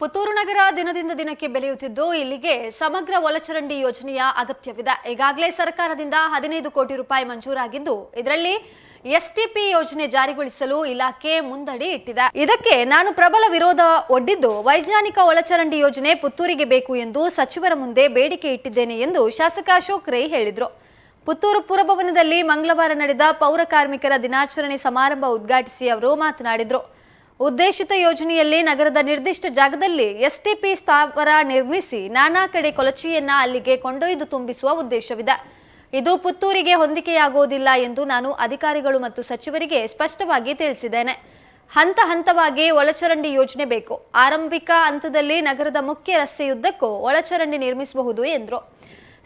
ಪುತ್ತೂರು ನಗರ ದಿನದಿಂದ ದಿನಕ್ಕೆ ಬೆಳೆಯುತ್ತಿದ್ದು, ಇಲ್ಲಿಗೆ ಸಮಗ್ರ ಒಳಚರಂಡಿ ಯೋಜನೆಯ ಅಗತ್ಯವಿದೆ. ಈಗಾಗಲೇ ಸರ್ಕಾರದಿಂದ ಹದಿನೈದು ಕೋಟಿ ರೂಪಾಯಿ ಮಂಜೂರಾಗಿದ್ದು, ಇದರಲ್ಲಿ ಎಸ್ಟಿಪಿ ಯೋಜನೆ ಜಾರಿಗೊಳಿಸಲು ಇಲಾಖೆ ಮುಂದಡಿ ಇಟ್ಟಿದೆ. ಇದಕ್ಕೆ ನಾನು ಪ್ರಬಲ ವಿರೋಧ ಒಡ್ಡಿದ್ದು, ವೈಜ್ಞಾನಿಕ ಒಳಚರಂಡಿ ಯೋಜನೆ ಪುತ್ತೂರಿಗೆ ಬೇಕು ಎಂದು ಸಚಿವರ ಮುಂದೆ ಬೇಡಿಕೆ ಇಟ್ಟಿದ್ದೇನೆ ಎಂದು ಶಾಸಕ ಅಶೋಕ್ ರೈ ಹೇಳಿದರು. ಪುತ್ತೂರು ಪುರಭವನದಲ್ಲಿ ಮಂಗಳವಾರ ನಡೆದ ಪೌರ ಕಾರ್ಮಿಕರ ದಿನಾಚರಣೆ ಸಮಾರಂಭ ಉದ್ಘಾಟಿಸಿ ಅವರು ಮಾತನಾಡಿದರು. ಉದ್ದೇಶಿತ ಯೋಜನೆಯಲ್ಲಿ ನಗರದ ನಿರ್ದಿಷ್ಟ ಜಾಗದಲ್ಲಿ ಎಸ್ಟಿಪಿ ಸ್ಥಾವರ ನಿರ್ಮಿಸಿ ನಾನಾ ಕಡೆ ಕೊಲಚಿಯನ್ನ ಅಲ್ಲಿಗೆ ಕೊಂಡೊಯ್ದು ತುಂಬಿಸುವ ಉದ್ದೇಶವಿದೆ. ಇದು ಪುತ್ತೂರಿಗೆ ಹೊಂದಿಕೆಯಾಗುವುದಿಲ್ಲ ಎಂದು ನಾನು ಅಧಿಕಾರಿಗಳು ಮತ್ತು ಸಚಿವರಿಗೆ ಸ್ಪಷ್ಟವಾಗಿ ತಿಳಿಸಿದ್ದೇನೆ. ಹಂತ ಹಂತವಾಗಿ ಒಳಚರಂಡಿ ಯೋಜನೆ ಬೇಕು. ಆರಂಭಿಕ ಹಂತದಲ್ಲಿ ನಗರದ ಮುಖ್ಯ ರಸ್ತೆಯುದ್ದಕ್ಕೂ ಒಳಚರಂಡಿ ನಿರ್ಮಿಸಬಹುದು ಎಂದರು.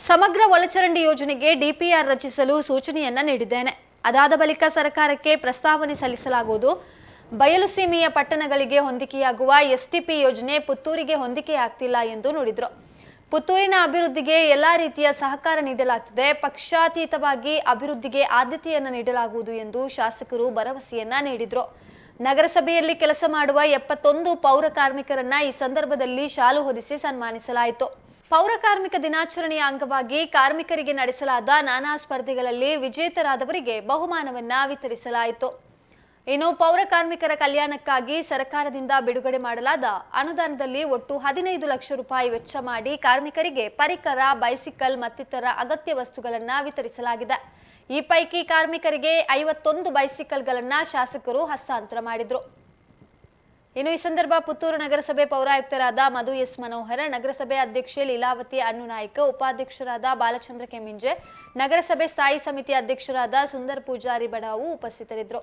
ಸಮಗ್ರ ಒಳಚರಂಡಿ ಯೋಜನೆಗೆ ಡಿಪಿಆರ್ ರಚಿಸಲು ಸೂಚನೆಯನ್ನ ನೀಡಿದ್ದೇನೆ. ಅದಾದ ಬಳಿಕ ಸರ್ಕಾರಕ್ಕೆ ಪ್ರಸ್ತಾವನೆ ಸಲ್ಲಿಸಲಾಗುವುದು. ಬಯಲು ಸೀಮೆಯ ಪಟ್ಟಣಗಳಿಗೆ ಹೊಂದಿಕೆಯಾಗುವ ಎಸ್ಟಿಪಿ ಯೋಜನೆ ಪುತ್ತೂರಿಗೆ ಹೊಂದಿಕೆಯಾಗ್ತಿಲ್ಲ ಎಂದು ನುಡಿದರು. ಪುತ್ತೂರಿನ ಅಭಿವೃದ್ಧಿಗೆ ಎಲ್ಲಾ ರೀತಿಯ ಸಹಕಾರ ನೀಡಲಾಗ್ತಿದೆ. ಪಕ್ಷಾತೀತವಾಗಿ ಅಭಿವೃದ್ಧಿಗೆ ಆದ್ಯತೆಯನ್ನು ನೀಡಲಾಗುವುದು ಎಂದು ಶಾಸಕರು ಭರವಸೆಯನ್ನ ನೀಡಿದರು. ನಗರಸಭೆಯಲ್ಲಿ ಕೆಲಸ ಮಾಡುವ ಎಪ್ಪತ್ತೊಂದು ಪೌರ ಕಾರ್ಮಿಕರನ್ನ ಈ ಸಂದರ್ಭದಲ್ಲಿ ಶಾಲು ಹೊದಿಸಿ ಸನ್ಮಾನಿಸಲಾಯಿತು. ಪೌರ ಕಾರ್ಮಿಕ ದಿನಾಚರಣೆಯ ಅಂಗವಾಗಿ ಕಾರ್ಮಿಕರಿಗೆ ನಡೆಸಲಾದ ನಾನಾ ಸ್ಪರ್ಧೆಗಳಲ್ಲಿ ವಿಜೇತರಾದವರಿಗೆ ಬಹುಮಾನವನ್ನ ವಿತರಿಸಲಾಯಿತು. ಇನ್ನು ಪೌರ ಕಾರ್ಮಿಕರ ಕಲ್ಯಾಣಕ್ಕಾಗಿ ಸರ್ಕಾರದಿಂದ ಬಿಡುಗಡೆ ಮಾಡಲಾದ ಅನುದಾನದಲ್ಲಿ ಒಟ್ಟು ಹದಿನೈದು ಲಕ್ಷ ರೂಪಾಯಿ ವೆಚ್ಚ ಮಾಡಿ ಕಾರ್ಮಿಕರಿಗೆ ಪರಿಕರ, ಬೈಸಿಕಲ್ ಮತ್ತಿತರ ಅಗತ್ಯ ವಸ್ತುಗಳನ್ನು ವಿತರಿಸಲಾಗಿದೆ. ಈ ಪೈಕಿ ಕಾರ್ಮಿಕರಿಗೆ ಐವತ್ತೊಂದು ಬೈಸಿಕಲ್ಗಳನ್ನ ಶಾಸಕರು ಹಸ್ತಾಂತರ ಮಾಡಿದರು. ಇನ್ನು ಈ ಸಂದರ್ಭ ಪುತ್ತೂರು ನಗರಸಭೆ ಪೌರಾಯುಕ್ತರಾದ ಮಧು ಎಸ್ ಮನೋಹರ, ನಗರಸಭೆ ಅಧ್ಯಕ್ಷೆ ಲೀಲಾವತಿ ಅಣ್ಣುನಾಯ್ಕ, ಉಪಾಧ್ಯಕ್ಷರಾದ ಬಾಲಚಂದ್ರ ಕೆಮಿಂಜೆ ನಗರಸಭೆ ಸ್ಥಾಯಿ ಸಮಿತಿ ಅಧ್ಯಕ್ಷರಾದ ಸುಂದರ್ ಪೂಜಾರಿ ಬಡಾವು ಉಪಸ್ಥಿತರಿದ್ದರು.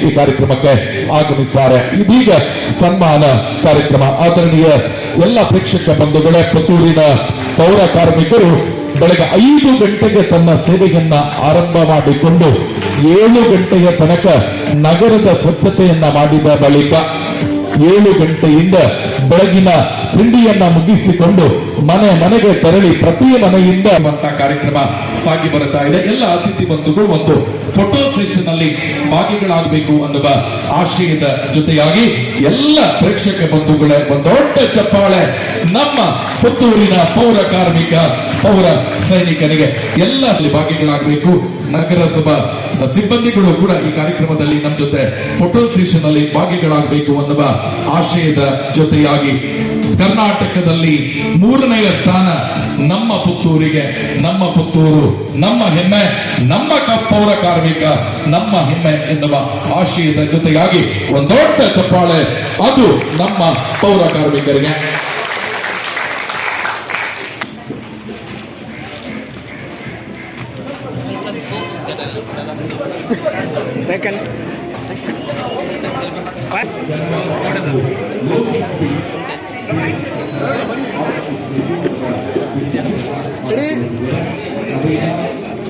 ಈ ಕಾರ್ಯಕ್ರಮಕ್ಕೆ ಆಗಮಿಸಿದ್ದಾರೆ ಇದೀಗ ಸನ್ಮಾನ ಕಾರ್ಯಕ್ರಮ ಆದರಣೀಯ ಎಲ್ಲ ಪ್ರೇಕ್ಷಕ ಬಂಧುಗಳೇ ಪುತ್ತೂರಿನ ಪೌರ ಕಾರ್ಮಿಕರು ಬೆಳಗ್ಗೆ ಐದು ಗಂಟೆಗೆ ತನ್ನ ಸೇವೆಯನ್ನ ಆರಂಭ ಮಾಡಿಕೊಂಡು ಏಳು ಗಂಟೆಯ ತನಕ ನಗರದ ಸ್ವಚ್ಛತೆಯನ್ನ ಮಾಡಿದ ಬಳಿಕ ಏಳು ಗಂಟೆಯಿಂದ ಬೆಳಗಿನ ತಿಂಡಿಯನ್ನ ಮುಗಿಸಿಕೊಂಡು ಮನೆ ಮನೆಗೆ ತೆರಳಿ ಪ್ರತಿ ಮನೆಯಿಂದ ಕಾರ್ಯಕ್ರಮ ಸಾಗಿ ಬರುತ್ತಾ ಇದೆ. ಎಲ್ಲ ಅತಿಥಿ ಬಂಧುಗಳು ಒಂದು ಫೋಟೋ ಸೆಷನ್ ಅಲ್ಲಿ ಭಾಗಿಗಳಾಗಬೇಕು ಅನ್ನುವ ಆಶಯದ ಜೊತೆಯಾಗಿ ಎಲ್ಲ ಪ್ರೇಕ್ಷಕ ಬಂಧುಗಳೇ ಒಂದೊಡ್ಡ ದೊಡ್ಡ ಚಪ್ಪಾಳೆ ನಮ್ಮ ಪುತ್ತೂರಿನ ಪೌರ ಕಾರ್ಮಿಕ, ಪೌರ ಸೈನಿಕರಿಗೆ ಎಲ್ಲ ಭಾಗಿಗಳಾಗಬೇಕು. ನಗರಸಭಾ ಸಿಬ್ಬಂದಿಗಳು ಕೂಡ ಈ ಕಾರ್ಯಕ್ರಮದಲ್ಲಿ ನಮ್ಮ ಜೊತೆ ಫೋಟೋ ಸೆಷನ್ ಅಲ್ಲಿ ಭಾಗಿಗಳಾಗಬೇಕು ಅನ್ನುವ ಆಶಯದ ಜೊತೆಯಾಗಿ ಕರ್ನಾಟಕದಲ್ಲಿ ಮೂರನೆಯ ಸ್ಥಾನ ನಮ್ಮ ಪುತ್ತೂರಿಗೆ ನಮ್ಮ ಪುತ್ತೂರು, ನಮ್ಮ ಹೆಮ್ಮೆ, ನಮ್ಮ ಕ- ಪೌರ ಕಾರ್ಮಿಕ, ನಮ್ಮ ಹೆಮ್ಮೆ ಎನ್ನುವ ಆಶಯದ ಜೊತೆಗಾಗಿ ಒಂದು ಚಪ್ಪಾಳೆ ಅದು ನಮ್ಮ ಪೌರ ಕಾರ್ಮಿಕರಿಗೆ.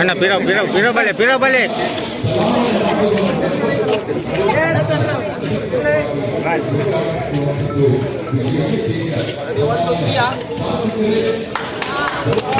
ಅಣ್ಣ ಬಿರೋ ಬಿರೋ ಬಿರೋ ಬಲೆ ಬಿರೋ ಬಲೆ ಉತ್ತಮ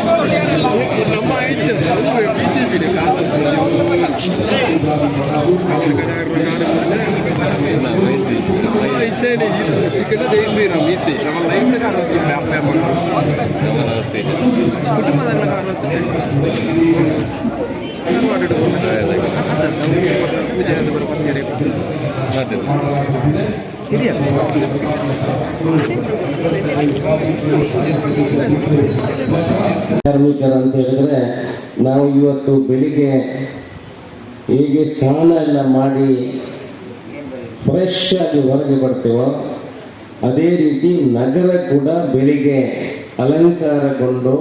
ಐಸೇನೆ ಇದು ಟಿಕೆಟ್ ದಯವಿರಿ ನಾವು ನೀತಿ ನಮ್ಮ ಲೈಫ್ನ ಕಾಣುತ್ತಿಲ್ಲ ಕುಟುಂಬದನ್ನ ಕಾಣುತ್ತಿದೆ ವಿಜಯನಗರ ಬರ್ತೀರಿ ಹಿರಿಯ ಕಾರ್ಮಿಕರು ಅಂತ ಹೇಳಿದ್ರೆ ನಾವು ಇವತ್ತು ಬೆಳಿಗ್ಗೆ ಹೇಗೆ ಸ್ನಾನ ಎಲ್ಲ ಮಾಡಿ ಫ್ರೆಶ್ ಆಗಿ ಹೊರಗೆ ಬರ್ತೀವೋ ಅದೇ ರೀತಿ ನಗರ ಕೂಡ ಬೆಳಿಗ್ಗೆ ಅಲಂಕಾರಗೊಂಡು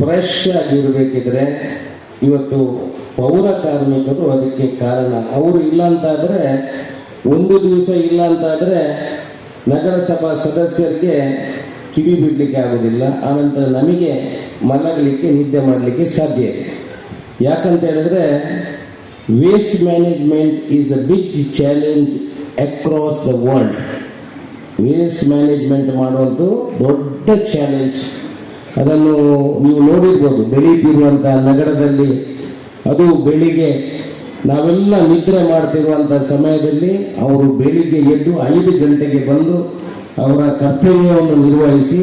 ಫ್ರೆಶ್ ಆಗಿರಬೇಕಿದ್ರೆ ಇವತ್ತು ಪೌರ ಕಾರ್ಮಿಕರು ಅದಕ್ಕೆ ಕಾರಣ. ಅವರು ಇಲ್ಲ ಅಂತಾದರೆ ಒಂದು ದಿವಸ ಇಲ್ಲ ಅಂತಾದರೆ ನಗರಸಭಾ ಸದಸ್ಯರಿಗೆ ಕಿವಿ ಬಿಡಲಿಕ್ಕೆ ಆಗೋದಿಲ್ಲ. ಆನಂತರ ನಮಗೆ ಮಲಗಲಿಕ್ಕೆ, ನಿದ್ದೆ ಮಾಡಲಿಕ್ಕೆ ಸಾಧ್ಯ ಇಲ್ಲ ಯಾಕಂತ ಹೇಳಿದ್ರೆ waste management is a big challenge across the world waste management ಮಾಡುವಂಥ ದೊಡ್ಡ ಚಾಲೆಂಜ್ ಅದನ್ನು ನೀವು ನೋಡಿರ್ಬೋದು ಬೆಳೀತಿರುವಂಥ ನಗರದಲ್ಲಿ. ಅದು ಬೆಳಿಗ್ಗೆ ನಾವೆಲ್ಲ ನಿದ್ರೆ ಮಾಡ್ತಿರುವಂಥ ಸಮಯದಲ್ಲಿ ಅವರು ಬೆಳಿಗ್ಗೆ ಎದ್ದು ಐದು ಗಂಟೆಗೆ ಬಂದು ಅವರ ಕರ್ತವ್ಯವನ್ನು ನಿರ್ವಹಿಸಿ,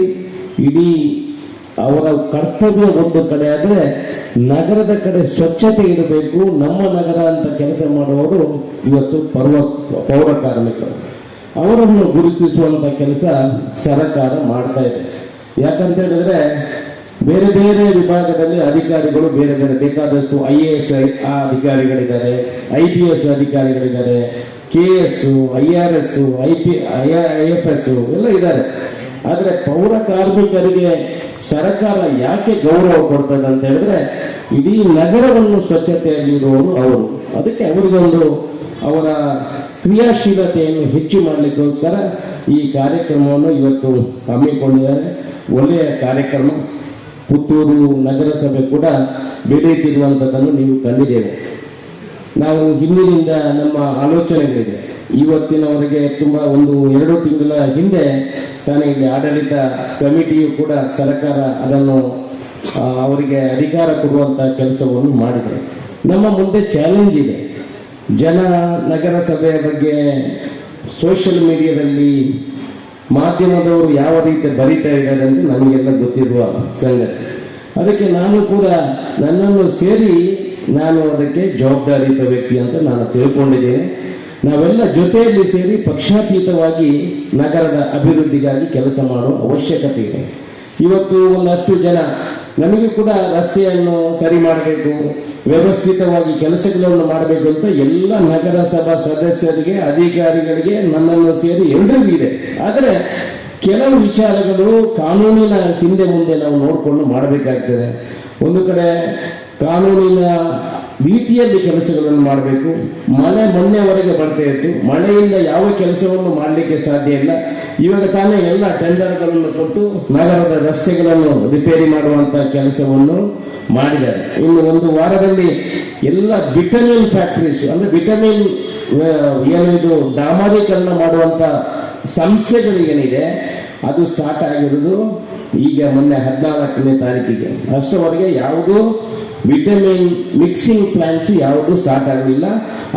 ಇಡೀ ಅವರ ಕರ್ತವ್ಯ ಒಂದು ಕಡೆ ಆದರೆ ನಗರದ ಕಡೆ ಸ್ವಚ್ಛತೆ ಇರಬೇಕು, ನಮ್ಮ ನಗರ ಅಂತ ಕೆಲಸ ಮಾಡುವವರು ಇವತ್ತು ಪರ್ವ, ಪೌರ ಕಾರ್ಮಿಕರು. ಅವರನ್ನು ಗುರುತಿಸುವಂತ ಕೆಲಸ ಸರಕಾರ ಮಾಡ್ತಾ ಇದೆ. ಯಾಕಂತ ಹೇಳಿದ್ರೆ ಬೇರೆ ಬೇರೆ ವಿಭಾಗದಲ್ಲಿ ಅಧಿಕಾರಿಗಳು, ಬೇರೆ ಬೇರೆ ಬೇಕಾದಷ್ಟು ಐ ಎ ಎಸ್ ಅಧಿಕಾರಿಗಳಿದ್ದಾರೆ, I P S ಅಧಿಕಾರಿಗಳಿದ್ದಾರೆ, K S I R S, I P I F S ಎಲ್ಲ ಇದ್ದಾರೆ. ಆದರೆ ಪೌರ ಕಾರ್ಮಿಕರಿಗೆ ಸರ್ಕಾರ ಯಾಕೆ ಗೌರವ ಕೊಡ್ತದೆ ಅಂತ ಹೇಳಿದ್ರೆ, ಇಡೀ ನಗರವನ್ನು ಸ್ವಚ್ಛತೆಯಲ್ಲಿರುವವರು ಅವರು. ಅದಕ್ಕೆ ಅವರಿಗೊಂದು ಅವರ ಕ್ರಿಯಾಶೀಲತೆಯನ್ನು ಹೆಚ್ಚು ಮಾಡಲಿಕ್ಕೋಸ್ಕರ ಈ ಕಾರ್ಯಕ್ರಮವನ್ನು ಇವತ್ತು ಹಮ್ಮಿಕೊಂಡಿದ್ದಾರೆ. ಒಳ್ಳೆಯ ಕಾರ್ಯಕ್ರಮ. ಪುತ್ತೂರು ನಗರಸಭೆ ಕೂಡ ಬೆಳೆಯುತ್ತಿರುವಂಥದ್ದನ್ನು ನೀವು ಕಂಡಿದ್ದೇವೆ. ನಾವು ಹಿಂದಿನಿಂದ ನಮ್ಮ ಆಲೋಚನೆಗಳಿದೆ. ಇವತ್ತಿನವರೆಗೆ ತುಂಬ ಒಂದು ಎರಡು ತಿಂಗಳ ಹಿಂದೆ ತಾನೇ ಇಲ್ಲಿ ಆಡಳಿತ ಕಮಿಟಿಯು ಕೂಡ ಸರ್ಕಾರ ಅದನ್ನು ಅವರಿಗೆ ಅಧಿಕಾರ ಕೊಡುವಂಥ ಕೆಲಸವನ್ನು ಮಾಡಿದೆ. ನಮ್ಮ ಮುಂದೆ ಚಾಲೆಂಜ್ ಇದೆ. ಜನ ನಗರಸಭೆಯ ಬಗ್ಗೆ ಸೋಷಿಯಲ್ ಮೀಡಿಯಾದಲ್ಲಿ ಮಾಧ್ಯಮದವರು ಯಾವ ರೀತಿ ಬರಿತಾ ಇದ್ದಾರೆ ಅಂತ ನಮಗೆಲ್ಲ ಗೊತ್ತಿರುವ ಸಂಗತಿ. ಅದಕ್ಕೆ ನಾನು ಕೂಡ ನನ್ನನ್ನು ಸೇರಿ ನಾನು ಅದಕ್ಕೆ ಜವಾಬ್ದಾರಿಯುತ ವ್ಯಕ್ತಿ ಅಂತ ನಾನು ತಿಳ್ಕೊಂಡಿದ್ದೇನೆ. ನಾವೆಲ್ಲ ಜೊತೆಯಲ್ಲಿ ಸೇರಿ ಪಕ್ಷಾತೀತವಾಗಿ ನಗರದ ಅಭಿವೃದ್ಧಿಗಾಗಿ ಕೆಲಸ ಮಾಡುವ ಅವಶ್ಯಕತೆ ಇದೆ. ಇವತ್ತು ಒಂದಷ್ಟು ಜನ ನಮಗೆ ಕೂಡ ರಸ್ತೆಯನ್ನು ಸರಿ ಮಾಡಬೇಕು ವ್ಯವಸ್ಥಿತವಾಗಿ ಕೆಲಸಗಳನ್ನು ಮಾಡಬೇಕು ಅಂತ ಎಲ್ಲ ನಗರಸಭಾ ಸದಸ್ಯರಿಗೆ, ಅಧಿಕಾರಿಗಳಿಗೆ ನನ್ನನ್ನು ಸೇರಿ ಎಲ್ಲರಿಗೂ ಇದೆ. ಆದರೆ ಕೆಲವು ವಿಚಾರಗಳು ಕಾನೂನಿನ ಹಿಂದೆ ಮುಂದೆ ನಾವು ನೋಡಿಕೊಂಡು ಮಾಡಬೇಕಾಗ್ತದೆ. ಒಂದು ಕಡೆ ಕಾನೂನಿನ ರೀತಿಯಲ್ಲಿ ಕೆಲಸಗಳನ್ನು ಮಾಡಬೇಕು. ಮಳೆ ಮೊನ್ನೆವರೆಗೆ ಬರ್ತಾ ಇತ್ತು. ಮಳೆಯಿಂದ ಯಾವ ಕೆಲಸವನ್ನು ಮಾಡಲಿಕ್ಕೆ ಸಾಧ್ಯ ಇಲ್ಲ. ಇವಾಗ ತಾನೇ ಎಲ್ಲ ಟೆಂಡರ್ಗಳನ್ನು ಕೊಟ್ಟು ನಗರದ ರಸ್ತೆಗಳನ್ನು ರಿಪೇರಿ ಮಾಡುವಂತಹ ಕೆಲಸವನ್ನು ಮಾಡಿದ್ದಾರೆ. ಇನ್ನು ಒಂದು ವಾರದಲ್ಲಿ ಎಲ್ಲ ವಿಟಮಿನ್ ಫ್ಯಾಕ್ಟ್ರೀಸ್, ಅಂದ್ರೆ ವಿಟಮಿನ್ ಏನು ಇದು ಡಾಮರೀಕರಣ ಮಾಡುವಂತ ಸಂಸ್ಥೆಗಳಿಗೇನಿದೆ, ಅದು ಸ್ಟಾರ್ಟ್ ಆಗಿರೋದು ಈಗ ಮೊನ್ನೆ ಹದಿನಾಲ್ಕನೇ ತಾರೀಕಿಗೆ. ಅಷ್ಟರವರೆಗೆ ಯಾವುದು ವಿಟಮಿನ್ ಮಿಕ್ಸಿಂಗ್ ಪ್ಲಾಂಟ್ಸ್ ಯಾವುದು ಸ್ಟಾರ್ಟ್ ಆಗಲಿಲ್ಲ.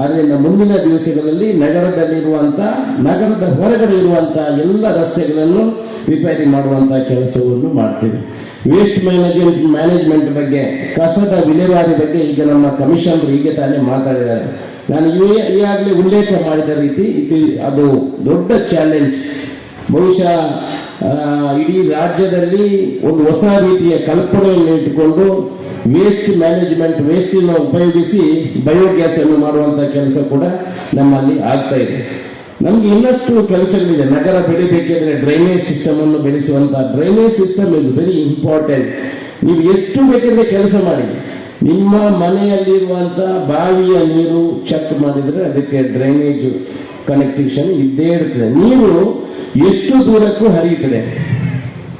ಆದ್ದರಿಂದ ಮುಂದಿನ ದಿವಸಗಳಲ್ಲಿ ನಗರದಲ್ಲಿರುವಂಥ ನಗರದ ಹೊರಗಡೆ ಇರುವಂಥ ಎಲ್ಲ ರಸ್ತೆಗಳನ್ನು ರಿಪೇರಿ ಮಾಡುವಂಥ ಕೆಲಸವನ್ನು ಮಾಡ್ತೀವಿ. ವೇಸ್ಟ್ ಮ್ಯಾನೇಜ್ಮೆಂಟ್ ಮ್ಯಾನೇಜ್ಮೆಂಟ್ ಬಗ್ಗೆ, ಕಸದ ವಿಲೇವಾರಿ ಬಗ್ಗೆ ಈಗ ನಮ್ಮ ಕಮಿಷನ್ ಹೀಗೆ ತಾನೇ ಮಾತಾಡಿದ್ದಾರೆ. ನಾನು ಈಗಾಗಲೇ ಉಲ್ಲೇಖ ಮಾಡಿದ ರೀತಿ ಇದು ಅದು ದೊಡ್ಡ ಚಾಲೆಂಜ್ ಬಹುಶಃ ಇಡೀ ರಾಜ್ಯದಲ್ಲಿ ಒಂದು ಹೊಸ ರೀತಿಯ ಕಲ್ಪನೆಯನ್ನು ಇಟ್ಟುಕೊಂಡು ವೇಸ್ಟ್ ಮ್ಯಾನೇಜ್ಮೆಂಟ್ ವೇಸ್ಟನ್ನು ಉಪಯೋಗಿಸಿ ಬಯೋಗ್ಯಾಸ್ ಅನ್ನು ಮಾಡುವಂತ ಕೆಲಸ ಕೂಡ ನಮ್ಮಲ್ಲಿ ಆಗ್ತಾ ಇದೆ. ನಮ್ಗೆ ಇನ್ನಷ್ಟು ಕೆಲಸಗಳಿದೆ. ನಗರ ಬೆಳಿಬೇಕಿದ್ರೆ ಡ್ರೈನೇಜ್ ಸಿಸ್ಟಮ್ ಅನ್ನು ಬೆಳೆಸುವಂತ. Drainage system is very important ನೀವು ಎಷ್ಟು ಬೇಕಿದ್ರೆ ಕೆಲಸ ಮಾಡಿ. ನಿಮ್ಮ ಮನೆಯಲ್ಲಿರುವಂತ ಬಾವಿಯ ನೀರು ಚೆಕ್ ಮಾಡಿದ್ರೆ ಅದಕ್ಕೆ ಡ್ರೈನೇಜ್ ಕನೆಕ್ಟೇಷನ್ ಇದ್ದೇ ಇರ್ತದೆ. ನೀರು ಎಷ್ಟು ದೂರಕ್ಕೂ ಹರಿಯುತ್ತದೆ.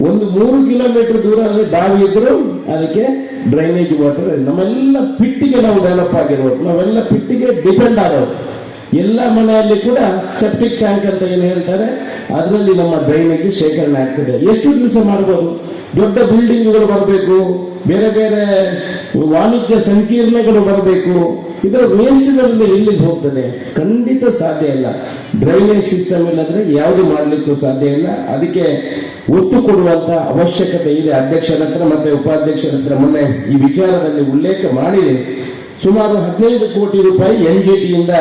ಒಂದು ಮೂರು ಕಿಲೋಮೀಟರ್ ದೂರ ಅಲ್ಲಿ ಬಾವಿ ಇದ್ರು ಅದಕ್ಕೆ ಡ್ರೈನೇಜ್ ವಾಟರ್ ನಮ್ಮೆಲ್ಲ ಪಿಟ್ಟಿಗೆ ನಾವು ಡೆವಲಪ್ ಆಗಿರೋದು ನಾವೆಲ್ಲ ಪಿಟ್ಟಿಗೆ ಡಿಪೆಂಡ್ ಆದವರು ಎಲ್ಲ ಮನೆಯಲ್ಲಿ ಕೂಡ ಸೆಪ್ಟಿಕ್ ಟ್ಯಾಂಕ್ ಅಂತ ಏನು ಹೇಳ್ತಾರೆ? ಅದರಲ್ಲಿ ನಮ್ಮ ಡ್ರೈನೇಜ್ ಶೇಖರಣೆ ಆಗ್ತದೆ. ಎಷ್ಟು ದಿವಸ ಮಾಡಬಹುದು ದೊಡ್ಡ ಬಿಲ್ಡಿಂಗ್ಗಳು ಬರಬೇಕು, ಬೇರೆ ಬೇರೆ ವಾಣಿಜ್ಯ ಸಂಕೀರ್ಣಗಳು ಬರಬೇಕು. ಇದರ ವೇಸ್ಟ್ಗಳಲ್ಲಿ ಎಲ್ಲಿಗೆ ಹೋಗ್ತದೆ? ಖಂಡಿತ ಸಾಧ್ಯ ಇಲ್ಲ. ಡ್ರೈನೇಜ್ ಸಿಸ್ಟಮ್ ಇಲ್ಲದ್ರೆ ಯಾವುದು ಮಾಡಲಿಕ್ಕೂ ಸಾಧ್ಯ ಇಲ್ಲ. ಅದಕ್ಕೆ ಒತ್ತು ಕೊಡುವಂತ ಅವಶ್ಯಕತೆ ಇದೆ. ಅಧ್ಯಕ್ಷರ ಹತ್ರ ಮತ್ತೆ ಉಪಾಧ್ಯಕ್ಷರ ಹತ್ರ ಮೊನ್ನೆ ಈ ವಿಚಾರದಲ್ಲಿ ಉಲ್ಲೇಖ ಮಾಡಿದೆ. ಸುಮಾರು ಹದಿನೈದು ಕೋಟಿ ರೂಪಾಯಿ ಎನ್ ಜಿ ಟಿಯಿಂದ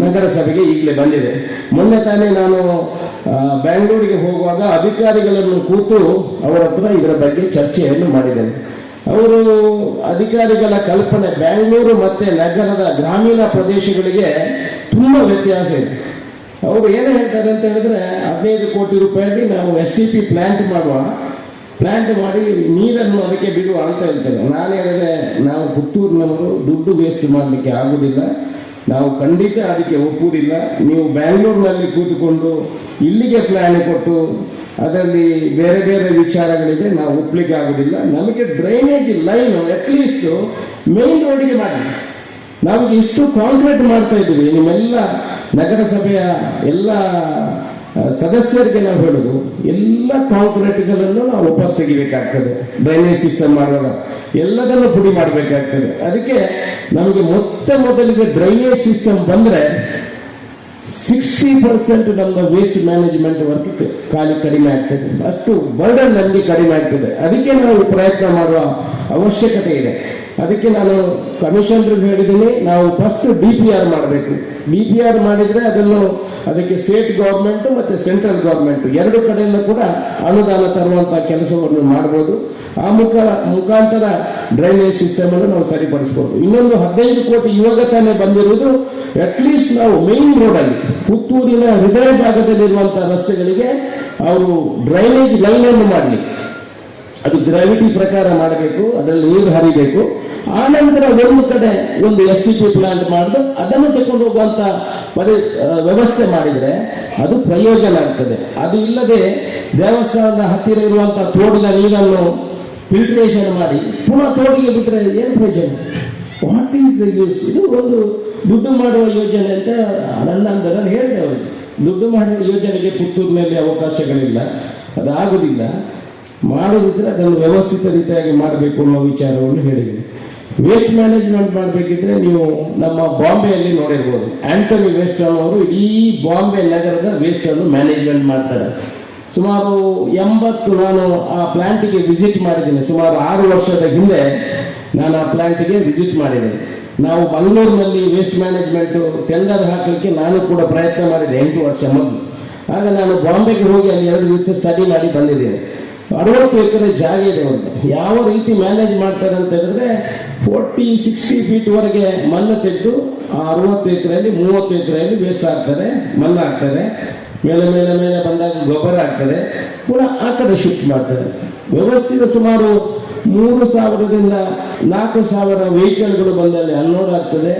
ನಗರಸಭೆಗೆ ಈಗಲೇ ಬಂದಿದೆ. ಮೊನ್ನೆ ತಾನೇ ನಾನು ಬ್ಯಾಂಗ್ಳೂರಿಗೆ ಹೋಗುವಾಗ ಅಧಿಕಾರಿಗಳನ್ನು ಕೂತು ಅವರ ಹತ್ರ ಇದರ ಬಗ್ಗೆ ಚರ್ಚೆಯನ್ನು ಮಾಡಿದ್ದೇನೆ. ಅವರು ಅಧಿಕಾರಿಗಳ ಕಲ್ಪನೆ, ಬ್ಯಾಂಗ್ಳೂರು ಮತ್ತೆ ನಗರದ ಗ್ರಾಮೀಣ ಪ್ರದೇಶಗಳಿಗೆ ತುಂಬ ವ್ಯತ್ಯಾಸ ಇದೆ. ಅವರು ಏನು ಹೇಳ್ತಾರೆ ಅಂತ ಹೇಳಿದ್ರೆ, ಹದಿನೈದು ಕೋಟಿ ರೂಪಾಯಿಗೆ ನಾವು ಎಸ್ ಟಿ ಪಿ ಪ್ಲಾಂಟ್ ಮಾಡುವ ಪ್ಲಾಂಟ್ ಮಾಡಿ ನೀರನ್ನು ಅದಕ್ಕೆ ಬಿಡುವ ಅಂತ ಹೇಳ್ತಾರೆ. ನಾನು ಹೇಳಿದ್ರೆ ನಾವು ಪುತ್ತೂರಿನವರು ದುಡ್ಡು ವೇಸ್ಟ್ ಮಾಡಲಿಕ್ಕೆ ಆಗುದಿಲ್ಲ. ನಾವು ಖಂಡಿತ ಅದಕ್ಕೆ ಒಪ್ಪುವುದಿಲ್ಲ. ನೀವು ಬ್ಯಾಂಗ್ಳೂರಿನಲ್ಲಿ ಕೂತುಕೊಂಡು ಇಲ್ಲಿಗೆ ಪ್ಲಾನ್ ಕೊಟ್ಟು ಅದರಲ್ಲಿ ಬೇರೆ ಬೇರೆ ವಿಚಾರಗಳಿದೆ, ನಾವು ಒಪ್ಪಲಿಕ್ಕೆ ಆಗುದಿಲ್ಲ. ನಮಗೆ ಡ್ರೈನೇಜ್ ಲೈನ್ ಅಟ್ಲೀಸ್ಟ್ ಮೇನ್ ರೋಡಿಗೆ ಮಾಡಿ. ನಾವೀಗ ಇಷ್ಟು ಕಾಂಕ್ರೀಟ್ ಮಾಡ್ತಾ ಇದ್ದೀವಿ. ನಿಮ್ಮೆಲ್ಲ ನಗರಸಭೆಯ ಎಲ್ಲ ಸದಸ್ಯರಿಗೆ ನಾವು ಹೇಳುದು ಎಲ್ಲ ಕಾಂಕ್ರೀಟ್ಗಳನ್ನು ನಾವು ವಾಪಸ್ ತೆಗಿಬೇಕಾಗ್ತದೆ. ಡ್ರೈನೇಜ್ ಸಿಸ್ಟಮ್ ಮಾಡುವಾಗ ಎಲ್ಲದನ್ನು ಪುಡಿ ಮಾಡಬೇಕಾಗ್ತದೆ. ಅದಕ್ಕೆ ನಮಗೆ ಮೊತ್ತ ಮೊದಲಿಗೆ ಡ್ರೈನೇಜ್ ಸಿಸ್ಟಮ್ ಬಂದ್ರೆ ಸಿಕ್ಸ್ಟಿ ಪರ್ಸೆಂಟ್ ನಮ್ಮ ವೇಸ್ಟ್ ಮ್ಯಾನೇಜ್ಮೆಂಟ್ ವರ್ಕ್ ಖಾಲಿ ಕಡಿಮೆ ಆಗ್ತದೆ. ಅಷ್ಟು ಬರ್ಡನ್ ನಮಗೆ ಕಡಿಮೆ ಆಗ್ತದೆ. ಅದಕ್ಕೆ ನಾವು ಪ್ರಯತ್ನ ಮಾಡುವ ಅವಶ್ಯಕತೆ ಇದೆ. ಅದಕ್ಕೆ ನಾನು ಕಮಿಷನ್ ಹೇಳಿದ್ದೀನಿ, ನಾವು ಫಸ್ಟ್ ಡಿ ಪಿ ಆರ್ ಮಾಡಬೇಕು. ಡಿ ಪಿ ಆರ್ ಮಾಡಿದ್ರೆ ಅದನ್ನು ಅದಕ್ಕೆ ಸ್ಟೇಟ್ ಗೌರ್ಮೆಂಟ್ ಮತ್ತೆ ಸೆಂಟ್ರಲ್ ಗೌರ್ಮೆಂಟ್ ಎರಡು ಕಡೆಯಲ್ಲೂ ಕೂಡ ಅನುದಾನ ತರುವಂತ ಕೆಲಸವನ್ನು ಮಾಡಬಹುದು ಆ ಮುಖ ಮುಖಾಂತರ ಡ್ರೈನೇಜ್ ಸಿಸ್ಟಮ್ ಅನ್ನು ನಾವು ಸರಿಪಡಿಸಬಹುದು ಇನ್ನೊಂದು ಹದಿನೈದು ಕೋಟಿ ಇವಾಗ ತಾನೇ ಬಂದಿರುವುದು ಅಟ್ಲೀಸ್ಟ್ ನಾವು ಮೇನ್ ರೋಡ್ ಅಲ್ಲಿ, ಪುತ್ತೂರಿನ ಹೃದಯ ಭಾಗದಲ್ಲಿರುವಂತಹ ರಸ್ತೆಗಳಿಗೆ ಅವರು ಡ್ರೈನೇಜ್ ಲೈನ್ ಅನ್ನು ಮಾಡಲಿ. ಅದು ಗ್ರಾವಿಟಿ ಪ್ರಕಾರ ಮಾಡಬೇಕು, ಅದರಲ್ಲಿ ನೀರು ಹರಿಬೇಕು. ಆ ನಂತರ ಒಂದು ಕಡೆ ಒಂದು ಎಸ್ ಸಿ ಪಿ ಪ್ಲಾಂಟ್ ಮಾಡಿದು, ಅದನ್ನು ತಗೊಂಡು ಹೋಗುವಂತ ಪರಿ ವ್ಯವಸ್ಥೆ ಮಾಡಿದ್ರೆ ಅದು ಪ್ರಯೋಜನ ಆಗ್ತದೆ. ಅದು ಇಲ್ಲದೆ ದೇವಸ್ಥಾನದ ಹತ್ತಿರ ಇರುವಂತಹ ತೋಡಿನ ನೀರನ್ನು ಫಿಲ್ಟ್ರೇಷನ್ ಮಾಡಿ, ಪುನಃ ತೋಡಿಗೆ ಬಿಟ್ಟರೆ ಏನು ಪ್ರಯೋಜನ? ವಾಟ್ ಈಸ್ ದ ಯೂಸ್ ಇದು ಒಂದು ದುಡ್ಡು ಮಾಡುವ ಯೋಜನೆ ಅಂತ ನನ್ನ ಅಂದ್ರೆ ನಾನು ಹೇಳಿದೆ ಅವರು ದುಡ್ಡು ಮಾಡುವ ಯೋಜನೆಗೆ ಪುತ್ತೂರಿನಲ್ಲಿ ಅವಕಾಶಗಳಿಲ್ಲ. ಅದಾಗುದಿಲ್ಲ. ಮಾಡೋದಿದ್ರೆ ಅದನ್ನು ವ್ಯವಸ್ಥಿತ ರೀತಿಯಾಗಿ ಮಾಡಬೇಕು ಅನ್ನೋ ವಿಚಾರವನ್ನು ಹೇಳಿದ್ದೀನಿ ವೇಸ್ಟ್ ಮ್ಯಾನೇಜ್ಮೆಂಟ್ ಮಾಡಬೇಕಿದ್ರೆ ನೀವು ನಮ್ಮ ಬಾಂಬೆಯಲ್ಲಿ ನೋಡಿರ್ಬೋದು. ಆಂಟನಿ ವೇಸ್ಟ್ ಅವರು ಇಡೀ ಬಾಂಬೆ ನಗರದ ವೇಸ್ಟ್ ಅನ್ನು ಮ್ಯಾನೇಜ್ಮೆಂಟ್ ಮಾಡ್ತಾರೆ. ಸುಮಾರು ಎಂಬತ್ತು ನಾನು ಆ ಪ್ಲಾಂಟಿಗೆ ವಿಸಿಟ್ ಮಾಡಿದ್ದೀನಿ. ಸುಮಾರು ಆರು ವರ್ಷದ ಹಿಂದೆ ನಾನು ಆ ಪ್ಲಾಂಟಿಗೆ ವಿಸಿಟ್ ಮಾಡಿದೆ. ನಾವು ಮಂಗಳೂರಿನಲ್ಲಿ ವೇಸ್ಟ್ ಮ್ಯಾನೇಜ್ಮೆಂಟ್ ಟೆಂಡರ್ ಹಾಕಲಿಕ್ಕೆ ನಾನು ಕೂಡ ಪ್ರಯತ್ನ ಮಾಡಿದೆ ಎಂಟು ವರ್ಷ ಮೊದಲು. ಆಗ ನಾನು ಬಾಂಬೆಗೆ ಹೋಗಿ ಅಲ್ಲಿ ಎರಡು ದಿವಸ ಸ್ಟಡಿ ಮಾಡಿ ಬಂದಿದ್ದೇನೆ. ಅರವತ್ತು ಎಕರೆ ಜಾಗ ಇದೆ ಒಂದು ಯಾವ ರೀತಿ ಮ್ಯಾನೇಜ್ ಮಾಡ್ತಾರೆ ಅಂತ ಹೇಳಿದ್ರೆ ಫೋರ್ಟಿ ಸಿಕ್ಸ್ಟಿ ಫೀಟ್ ವರೆಗೆ ಮಲ್ಲ ತೆಗೆದು ಆ ಅರವತ್ತು ಎಕರೆಯಲ್ಲಿ, ಮೂವತ್ತು ಎಕರೆಯಲ್ಲಿ ವೇಸ್ಟ್ ಆಗ್ತಾರೆ, ಮಲ್ಲ ಹಾಕ್ತಾರೆ ಮೇಲೆ ಮೇಲೆ ಮೇಲೆ ಬಂದಾಗ ಗೊಬ್ಬರ ಆಗ್ತದೆ. ಪುನಃ ಆ ಕಡೆ ಶಿಫ್ಟ್ ಮಾಡ್ತಾರೆ. ವ್ಯವಸ್ಥಿತ ಸುಮಾರು ಮೂರು ಸಾವಿರದಿಂದ ನಾಲ್ಕು ಸಾವಿರ ವೆಹಿಕಲ್ಗಳು ಬಂದಲ್ಲಿ ಅನ್ಲೋಡ್ ಆಗ್ತದೆ.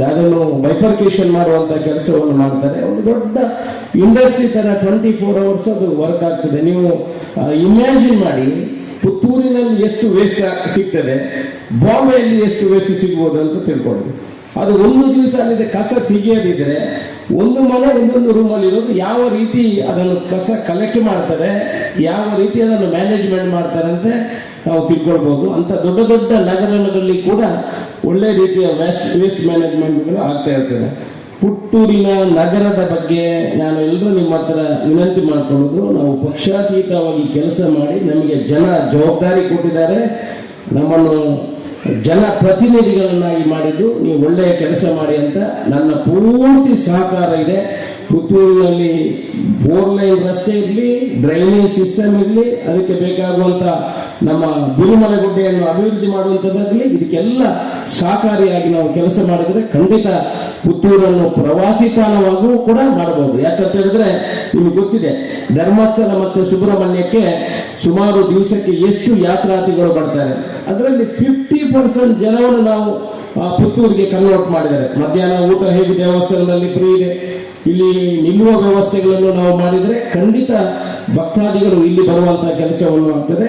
ಅದನ್ನು ಬೈಫರ್ಕೇಶನ್ ಮಾಡುವಂತ ಕೆಲಸವನ್ನು ಮಾಡ್ತಾರೆ. ಒಂದು ದೊಡ್ಡ ಇಂಡಸ್ಟ್ರಿ ತರ ಟ್ವೆಂಟಿ ಫೋರ್ ಅವರ್ಸ್ ಅದು ವರ್ಕ್ ಆಗ್ತದೆ. ನೀವು ಇಮ್ಯಾಜಿನ್ ಮಾಡಿ, ಪುತ್ತೂರಿನಲ್ಲಿ ಎಷ್ಟು ವೇಸ್ಟ್ ಸಿಗ್ತದೆ, ಬಾಂಬೆಯಲ್ಲಿ ಎಷ್ಟು ವೇಸ್ಟ್ ಸಿಗ್ಬೋದು ಅಂತ ತಿಳ್ಕೊಳ್ಳಿ. ಅದು ಒಂದು ದಿವಸ ಅಲ್ಲಿದೆ ಕಸ ತೆಗೆಯದಿದ್ರೆ, ಒಂದು ಮನೆ ಒಂದೊಂದು ರೂಮಲ್ಲಿ ಇರೋದು ಯಾವ ರೀತಿ ಅದನ್ನು ಕಸ ಕಲೆಕ್ಟ್ ಮಾಡ್ತಾರೆ, ಯಾವ ರೀತಿ ಅದನ್ನು ಮ್ಯಾನೇಜ್ಮೆಂಟ್ ಮಾಡ್ತಾರೆ ಅಂತ ನಾವು ತಿಳ್ಕೊಳ್ಬಹುದು ಅಂತ ದೊಡ್ಡ ದೊಡ್ಡ ನಗರಗಳಲ್ಲಿ ಕೂಡ ಒಳ್ಳೆ ರೀತಿಯ ವೇಸ್ಟ್ ವೇಸ್ಟ್ ಮ್ಯಾನೇಜ್ಮೆಂಟ್ಗಳು ಆಗ್ತಾ ಇರ್ತದೆ ಪುತ್ತೂರಿನ ನಗರದ ಬಗ್ಗೆ ನಾನು ಎಲ್ಲರೂ ನಿಮ್ಮ ಹತ್ರ ವಿನಂತಿ ಮಾಡಿಕೊಳ್ಳೋದು, ನಾವು ಪಕ್ಷಾತೀತವಾಗಿ ಕೆಲಸ ಮಾಡಿ ನಮಗೆ ಜನ ಜವಾಬ್ದಾರಿ ಕೊಟ್ಟಿದ್ದಾರೆ. ನಮ್ಮನ್ನು ಜನ ಪ್ರತಿನಿಧಿಗಳನ್ನಾಗಿ ಮಾಡಿದ್ದು, ನೀವು ಒಳ್ಳೆಯ ಕೆಲಸ ಮಾಡಿ ಅಂತ ನನ್ನ ಪೂರ್ತಿ ಸಹಕಾರ ಇದೆ. ಪುತ್ತೂರಿನಲ್ಲಿ ಫೋರ್ ಲೈನ್ ರಸ್ತೆ ಇರಲಿ, ಡ್ರೈನೇಜ್ ಸಿಸ್ಟಮ್ ಇರಲಿ, ಅದಕ್ಕೆ ಬೇಕಾಗುವಂತ ನಮ್ಮ ಬಿರುಮಲೆಗುಡ್ಡೆಯನ್ನು ಅಭಿವೃದ್ಧಿ ಮಾಡುವಂಥದ್ದಾಗಲಿ ಇದಕ್ಕೆಲ್ಲ ಸಹಕಾರಿಯಾಗಿ ನಾವು ಕೆಲಸ ಮಾಡಿದ್ರೆ ಖಂಡಿತ ಪುತ್ತೂರನ್ನು ಪ್ರವಾಸಿ ತಾಣವಾಗೂ ಕೂಡ ಮಾಡಬಹುದು. ಯಾಕಂತ ಹೇಳಿದ್ರೆ ನಿಮ್ಗೆ ಗೊತ್ತಿದೆ, ಧರ್ಮಸ್ಥಳ ಮತ್ತು ಸುಬ್ರಹ್ಮಣ್ಯಕ್ಕೆ ಸುಮಾರು ದಿವಸಕ್ಕೆ ಎಷ್ಟು ಯಾತ್ರಾರ್ಥಿಗಳು ಬರ್ತಾರೆ. ಅದರಲ್ಲಿ ಫಿಫ್ಟಿ ಪರ್ಸೆಂಟ್ ಜನವನ್ನು ನಾವು ಪುತ್ತೂರಿಗೆ ಕನ್ವರ್ಟ್ ಮಾಡಿದ್ದಾರೆ. ಮಧ್ಯಾಹ್ನ ಊಟ ಹೇಗೆ ದೇವಸ್ಥಾನದಲ್ಲಿ ಫ್ರೀ ಇದೆ? ಇಲ್ಲಿ ನಿಲ್ಲುವ ವ್ಯವಸ್ಥೆಗಳನ್ನು ನಾವು ಮಾಡಿದರೆ ಖಂಡಿತ ಭಕ್ತಾದಿಗಳು ಇಲ್ಲಿ ಬರುವಂತಹ ಕೆಲಸವನ್ನು ಆಗ್ತದೆ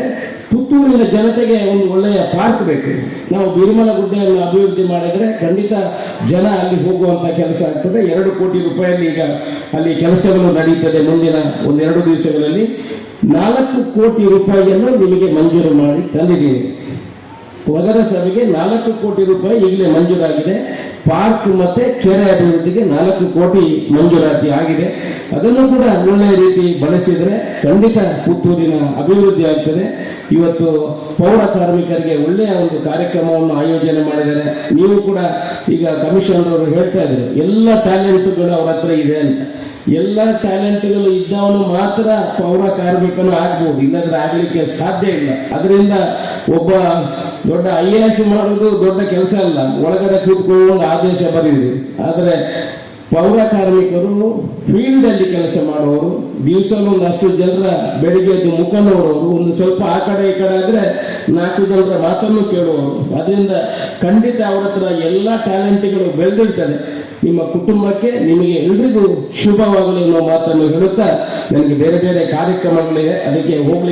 ಪುತ್ತೂರಿನ ಜನತೆಗೆ ಒಂದು ಒಳ್ಳೆಯ ಪಾರ್ಕ್ ಬೇಕು. ನಾವು ಬಿರುಮಲ ಗುಡ್ಡೆಯನ್ನು ಅಭಿವೃದ್ಧಿ ಮಾಡಿದರೆ ಖಂಡಿತ ಜನ ಅಲ್ಲಿ ಹೋಗುವಂತ ಕೆಲಸ ಆಗ್ತದೆ. ಎರಡು ಕೋಟಿ ರೂಪಾಯಿಯಲ್ಲಿ ಈಗ ಅಲ್ಲಿ ಕೆಲಸಗಳು ನಡೀತದೆ ಮುಂದಿನ ಒಂದೆರಡು ದಿವಸಗಳಲ್ಲಿ. ನಾಲ್ಕು ಕೋಟಿ ರೂಪಾಯಿಯನ್ನು ನಿಮಗೆ ಮಂಜೂರು ಮಾಡಿ ತಂದಿದ್ದೀನಿ ನಗರಸಭೆಗೆ ನಾಲ್ಕು ಕೋಟಿ ರೂಪಾಯಿ ಈಗಲೇ ಮಂಜೂರಾಗಿದೆ. ಪಾರ್ಕ್ ಮತ್ತೆ ಕೆರೆ ಅಭಿವೃದ್ಧಿಗೆ ನಾಲ್ಕು ಕೋಟಿ ಮಂಜೂರಾತಿ ಆಗಿದೆ. ಅದನ್ನು ಕೂಡ ಒಳ್ಳೆಯ ರೀತಿ ಬಳಸಿದರೆ ಖಂಡಿತ ಪುತ್ತೂರಿನ ಅಭಿವೃದ್ಧಿ ಆಗ್ತದೆ. ಇವತ್ತು ಪೌರ ಕಾರ್ಮಿಕರಿಗೆ ಒಳ್ಳೆಯ ಒಂದು ಕಾರ್ಯಕ್ರಮವನ್ನು ಆಯೋಜನೆ ಮಾಡಿದ್ದಾರೆ ನೀವು ಕೂಡ ಈಗ ಕಮಿಷನರ್ ಅವರು ಹೇಳ್ತಾ ಇದ್ರು ಎಲ್ಲ ಟ್ಯಾಲೆಂಟ್ಗಳು ಅವರ ಹತ್ರ ಇದೆ ಅಂತ. ಎಲ್ಲ ಟ್ಯಾಲೆಂಟ್ಗಳು ಇದ್ದವನು ಮಾತ್ರ ಪೌರ ಕಾರ್ಮಿಕನು ಆಗ್ಬೋದು, ಇಲ್ಲದ್ರೆ ಆಗ್ಲಿಕ್ಕೆ ಸಾಧ್ಯ ಇಲ್ಲ. ಅದರಿಂದ ಒಬ್ಬ ದೊಡ್ಡ ಐ ಎ ಎಸ್ ಮಾಡೋದು ದೊಡ್ಡ ಕೆಲಸ ಅಲ್ಲ. ಒಳಗಡೆ ಕೂತ್ಕೊಂಡು ಆದೇಶ ಬರೀರಿ. ಆದರೆ ಪೌರ ಕಾರ್ಮಿಕರು ಫೀಲ್ಡ್ ಅಲ್ಲಿ ಕೆಲಸ ಮಾಡುವವರು ದಿವಸಲ್ಲೂ ಒಂದಷ್ಟು ಜನರ ಬೆಳಿಗ್ಗೆ ಎದ್ದು ಮುಖ ನೋಡುವವರು ಒಂದು ಸ್ವಲ್ಪ ಆ ಕಡೆ ಈ ಕಡೆ ಆದ್ರೆ ನಾಲ್ಕು ಜನರ ಮಾತನ್ನು ಕೇಳುವವರು. ಅದರಿಂದ ಖಂಡಿತ ಅವರ ಹತ್ರ ಎಲ್ಲ ಟ್ಯಾಲೆಂಟ್ಗಳು ಬೆಳೆದಿರ್ತದೆ. ನಿಮ್ಮ ಕುಟುಂಬಕ್ಕೆ ನಿಮಗೆ ಎಲ್ರಿಗೂ ಶುಭವಾಗಲಿ ಅನ್ನೋ ಮಾತನ್ನು ಹೇಳುತ್ತಾ, ನನಗೆ ಬೇರೆ ಬೇರೆ ಕಾರ್ಯಕ್ರಮಗಳಿದೆ ಅದಕ್ಕೆ ಹೋಗ್ಲಿಕ್ಕೆ